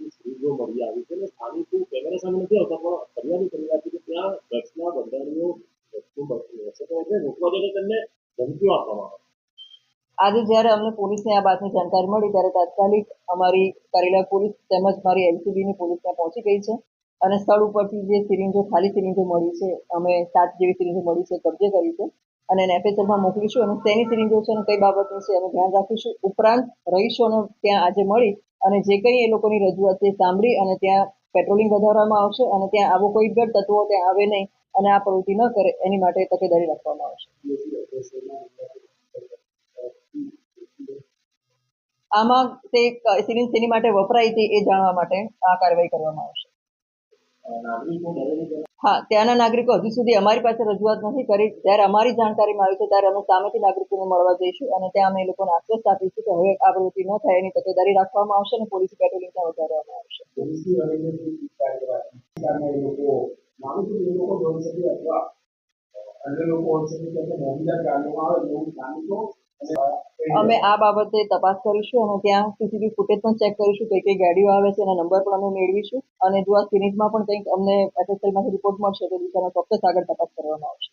આટલી સુવિધાઓ મળી આવી છે. અને સ્થાનિકો કેમેરા સામે નથી આવતા, પણ ફરિયાદ કરી રહ્યા કે ત્યાં ડ્રગ્સના બંધારણીઓ વસ્તુ બનતી હશે તો એટલે રોકવા જઈને તેમને ધમકીઓ આપવામાં આવે. આજે જ્યારે અમને પોલીસને આ વાતની જાણકારી મળી, ત્યારે તાત્કાલિક અમારી કરેલા પોલીસ તેમજ મારી એલસીબીની પોલીસ ત્યાં પહોંચી ગઈ છે. અને સ્થળ ઉપરથી જે સિરિંજો ખાલી સિરિંજો મળી છે, અમે સાત જેવી સિરિંજો મળી છે, કબજે કરી છે. અને એને એફએસએલમાં મોકલીશું. અને તેની સિરિંજો છે અને કઈ બાબતની છે અમે ધ્યાન રાખીશું. ઉપરાંત રહીશોને ત્યાં આજે મળી અને જે કંઈ એ લોકોની રજૂઆત છે સાંભળી અને ત્યાં પેટ્રોલિંગ વધારવામાં આવશે અને ત્યાં આવો કોઈ ગઢ તત્વો ત્યાં આવે નહીં અને આ પ્રવૃત્તિ ન કરે, એની માટે તકેદારી રાખવામાં આવશે. આમાં તે સિલિન્ડ શેની માટે વપરાય છે એ જાણવા માટે આ કાર્યવાહી કરવામાં આવશે. હા, ત્યાંના નાગરિકો હજુ સુધી અમારી પાસે રજૂઆત નથી કરી. ત્યારે અમારી જાણકારીમાં આવી છે, ત્યારે અમે સામેથી નાગરિકોને મળવા જઈશું અને ત્યાં અમે એ લોકોને આશ્વાસ આપીશું કે હવે આ પ્રવૃત્તિ ન થાય, એની તકેદારી રાખવામાં આવશે અને પોલીસ પેટ્રોલિંગ પણ વધારવામાં આવશે. લોકો લોકો અમે આ બાબતે તપાસ કરીશું અને ત્યાં સીસીટીવી ફૂટેજ પણ ચેક કરીશું કઈ કઈ ગાડીઓ આવે છે એના નંબર પણ અમે મેળવીશું. અને જો આ સિરીઝમાં પણ કંઈક અમને એફએસએલમાંથી રિપોર્ટ મળશે તો દિશામાં ચોક્કસ આગળ તપાસ કરવામાં આવશે.